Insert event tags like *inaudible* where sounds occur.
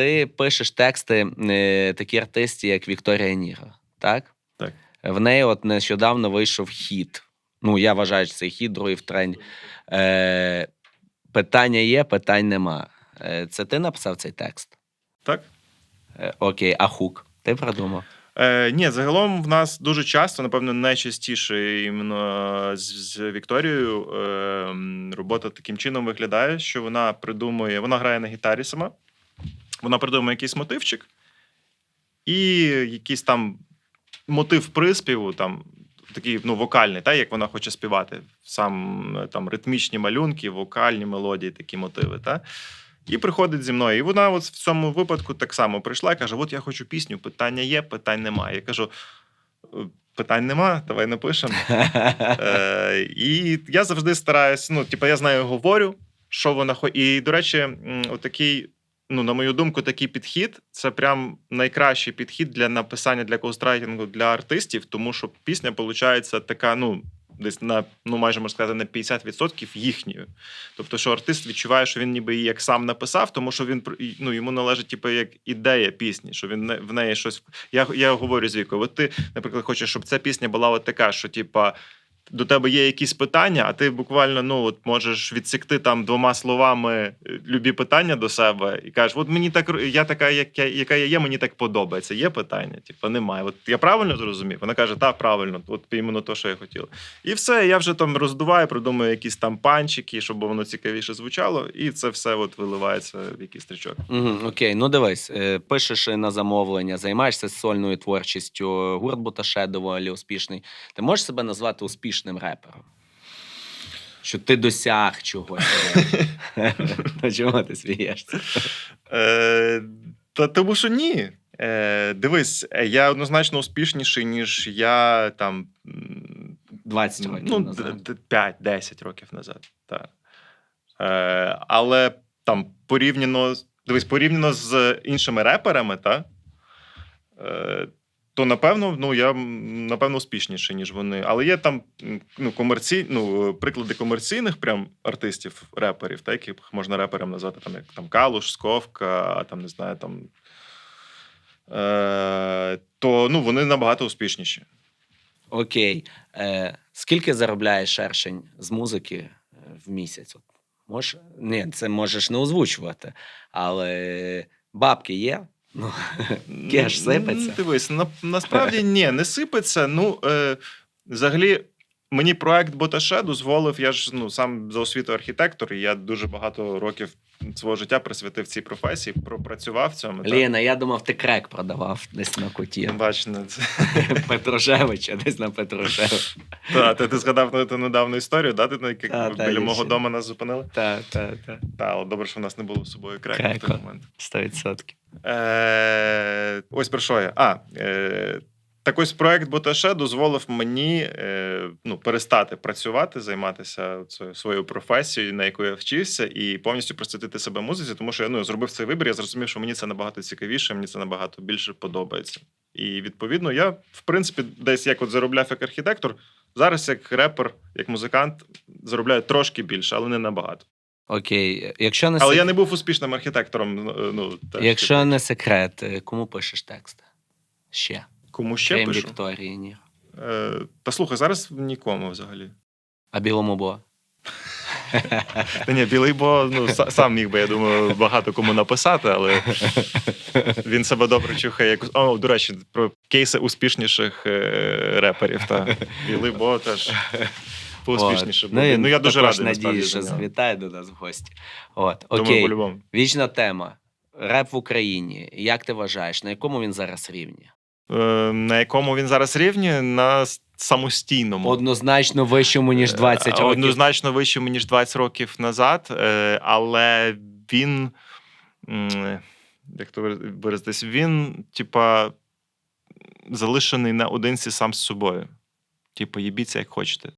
ти пишеш тексти е, такі артисті, як Вікторія Ніга, так? Так. В неї от нещодавно вийшов хіт. Ну, я вважаю, що це хіт, другий в тренді. Е, питання є, питань нема. Е, це ти написав цей текст? Так? Е, окей, а хук? Ти придумав? Е, ні, загалом в нас дуже часто, напевно, найчастіше іменно з, з Вікторією е, робота таким чином виглядає, що вона придумує, вона грає на гітарі сама, вона придумує якийсь мотивчик, і якийсь там мотив приспіву, там такий ну, вокальний, та, як вона хоче співати. Сам е, там ритмічні малюнки, вокальні мелодії, такі мотиви. Та? І приходить зі мною. І вона от в цьому випадку так само прийшла і каже: От я хочу пісню, питання є, питань немає. Я кажу: «Е, питань нема, давай напишемо. *laughs* Е, і я завжди стараюсь, ну, типу, я з нею говорю, що вона хоче. І, до речі, отакий, ну, на мою думку, такий підхід це прям найкращий підхід для написання для коустрайтингу для артистів, тому що пісня виходить така, ну. Десь на ну майже можна сказати на 50% їхньою. Тобто, що артист відчуває, що він ніби її як сам написав, тому що він ну йому належить, типу, як ідея пісні, що він в неї щось. Я, я говорю з вікою, от ти, наприклад, хочеш, щоб ця пісня була от така, що типа. До тебе є якісь питання, а ти буквально ну от можеш відсікти там двома словами е, любі питання до себе і кажеш: от мені так я така, як я, яка я є, мені так подобається. Є питання? Типу, немає. От я правильно зрозумів? Вона каже, так, правильно, от іменно то, що я хотіла. І все, я вже там роздуваю, придумую якісь там панчики, щоб воно цікавіше звучало, і це все от виливається в якийсь стрічок. Угу, окей, ну дивись, е, пишеш на замовлення, займаєшся сольною творчістю, гурт Буташе доволі успішний. Ти можеш себе назвати успішним репером? Що ти досяг чогось. Чому ти смієшся? Е, та тому що ні. Е, дивись, я однозначно успішніший, ніж я там. 20 років ну, назад. 5-10 років назад. Так. Е, але там порівняно, дивись, порівняно з іншими реперами, та, е, то напевно, ну, я напевно успішніший, ніж вони. Але є там ну, комерці... ну, приклади комерційних прям артистів, реперів, та, яких можна репером назвати, там, як там Калуш, Сковка, там, не знаю, там. Е, то ну, вони набагато успішніші. Окей. Е, скільки заробляє шершень з музики е, в місяць? Можеш? Ні, це можеш не озвучувати, але бабки є. Ну, *laughs* кеш сипеться. Дивись, на, насправді ні, не сипеться. Ну, е, взагалі, мені проект Боташе дозволив. Я ж ну, сам за освітою архітектор, і я дуже багато років свого життя присвятив цій професії, пропрацював в цьому. Ліна, я думав, ти крек продавав десь на куті. Бач, ну, *laughs* Петрушевича, десь на Петрушевича. *laughs* Та, ти, згадав на ту недавню історію, да? Ти та, біля мого дому нас зупинили? Так, так, так. Та, добре, що в нас не було з собою крека в той момент. 100%. Е, ось про що я. А, е, так ось проект Боташе дозволив мені е, ну, перестати працювати, займатися цією своєю професією, на яку я вчився, і повністю присвятити себе музиці, тому що я ну, зробив цей вибір. Я зрозумів, що мені це набагато цікавіше, мені це набагато більше подобається. І відповідно, я, в принципі, десь як от заробляв як архітектор, зараз як репер, як музикант, заробляю трошки більше, але не набагато. Окей. Якщо не, Але сек- я не був успішним архітектором. ну, Ну, теж, Якщо не секрет, е, кому пишеш текст? Ще. Кому ще Крім пишу. Вікторії, ні. Е, та слухай, зараз нікому взагалі. А білому бо. *laughs* Та ні, білий бо ну, сам міг би, я думаю, багато кому написати, але він себе добре чухає. Як... О, до речі, про кейси успішніших е, реперів. Та. Білий бо теж поуспішніше. От. і Ну, я дуже радий, надію, що завітає до нас в гості. От, окей. по-любому. Вічна тема. Реп в Україні. Як ти вважаєш, на якому він зараз рівні? Е, на якому він зараз рівні? На самостійному. Однозначно вищому, ніж 20 Е, років. Однозначно вищому, ніж 20 років назад, е, але він. Як то виразитись, він, типа, залишений наодинці сам з собою. Типу, їбіться, як хочете.